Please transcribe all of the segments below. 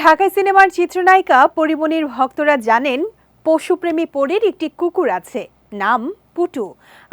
ঢাকায় সিনেমার চিত্রনায়িকা পরিমণির ভক্তরা জানেন, পশুপ্রেমী পরীর একটি কুকুর আছে, নাম পুটু।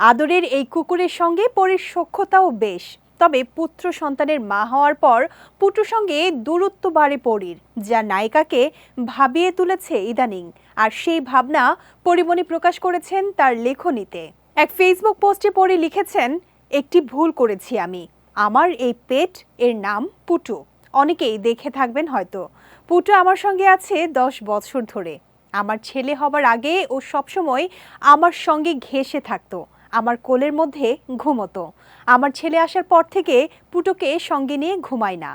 আদরের এই কুকুরের সঙ্গে পরীর সখ্যতাও বেশ। তবে পুত্র সন্তানের মা হওয়ার পর পুটুর সঙ্গে দূরত্ব বাড়ে পরীর, যা নায়িকাকে ভাবিয়ে তুলেছে ইদানিং। আর সেই ভাবনা পরিমণি প্রকাশ করেছেন তার লেখনীতে। এক ফেসবুক পোস্টে পরি লিখেছেন, একটি ভুল করেছি আমি। আমার এই পেট এর নাম পুটু। অনেকেই দেখে থাকবেন হয়তো। পুটু আমার সঙ্গে আছে দশ বছর ধরে। আমার ছেলে হবার আগে ও সবসময় আমার সঙ্গে ঘেসে থাকতো। আমার কোলের মধ্যে ঘুমতো। আমার ছেলে আসার পর থেকে পুটুকে সঙ্গে নিয়ে ঘুমায় না।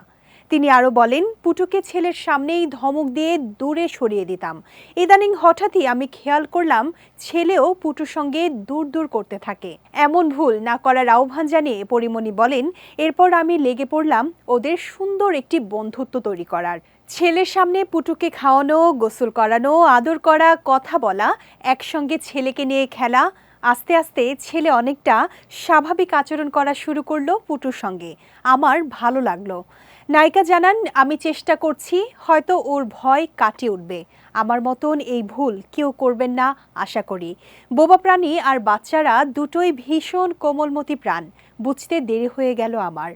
তিনি আরও বলেন, পুটুকে ছেলের সামনেই ধমক দিয়ে দূরে সরিয়ে দিতাম। ইদানিং হঠাৎই আমি খেয়াল করলাম, ছেলেও পুটুর সঙ্গে দূর দূর করতে থাকে। এমন ভুল না করার আহ্বান জানিয়ে পরিমণি বলেন, এরপর আমি লেগে পড়লাম ওদের সুন্দর একটি বন্ধুত্ব তৈরি করার। ছেলের সামনে পুটুকে খাওয়ানো, গোসল করানো, আদর করা, কথা বলা, একসঙ্গে ছেলেকে নিয়ে খেলা আস্তে আস্তে ছেলে অনেকটা স্বাভাবিক আচরণ করা শুরু করল পুটুর সঙ্গে। আমার ভালো লাগল। নায়িকা জানান, আমি চেষ্টা করছি, হয়তো ওর ভয় কাটিয়ে উঠবে। আমার মতন এই ভুল কেউ করবেন না, আশা করি। বোবা প্রাণী আর বাচ্চারা দুটোই ভীষণ কোমলমতি প্রাণ। বুঝতে দেরি হয়ে গেল আমার।